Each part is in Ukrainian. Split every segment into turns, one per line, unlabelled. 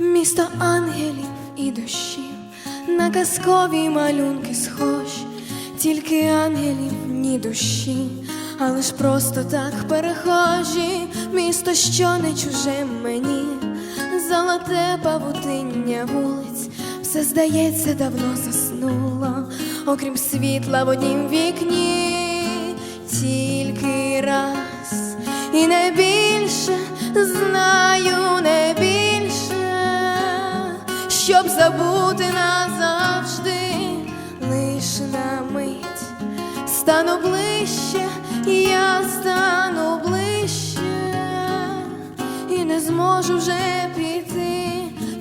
Місто ангелів і дощів, на казкові малюнки схож, тільки ангелів ні душі, але ж просто так перехожі, місто, що не чуже мені, золоте павутиння вулиць, все здається, давно заснуло, окрім світла в однім вікні, тільки раз і не більше знаю, щоб забути назавжди, лиш на мить стану ближче, я стану ближче, і не зможу вже піти,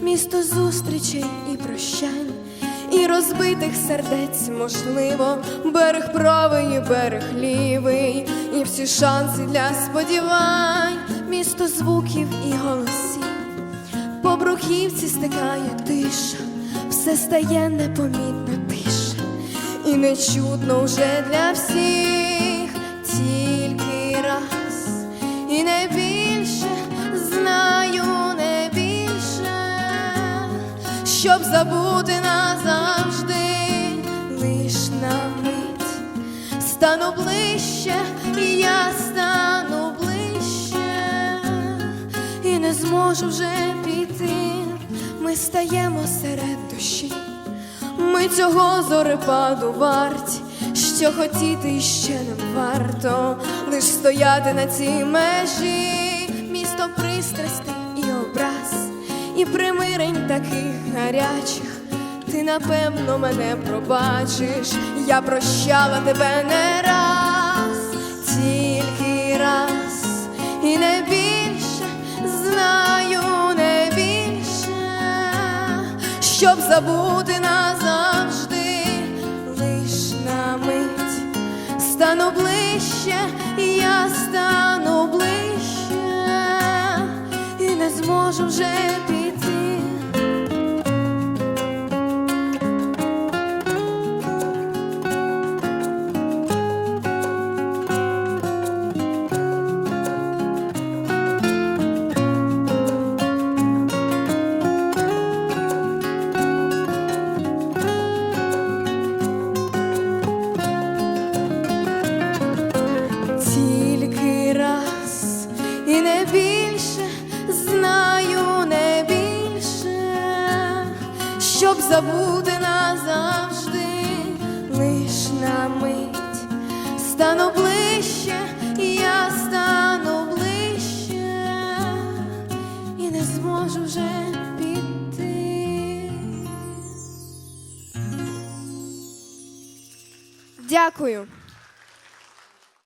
місто зустрічей і прощань. І розбитих сердець, можливо, берег правий, і берег лівий, і всі шанси для сподівань, місто звуків і голосів, по бруківці стикає тиша, все стає непомітно тише, і не чутно вже для всіх, тільки раз, і не більше знаю, не більше. Щоб забути назавжди, лиш на мить. Стану ближче, і я стану ближче, і не зможу вже. Ми стаємо серед душі, ми цього зорепаду варті, що хотіти іще не варто, лиш стояти на цій межі, місто пристрастей і образ і примирень таких гарячих, ти напевно мене пробачиш, я прощала тебе не раз, щоб забути назавжди, лиш на мить стану ближче, я стану ближче і не зможу вже піти. Не більше знаю, не більше, щоб забути назавжди, лиш на мить стану ближче, я стану ближче і не зможу вже піти. Дякую.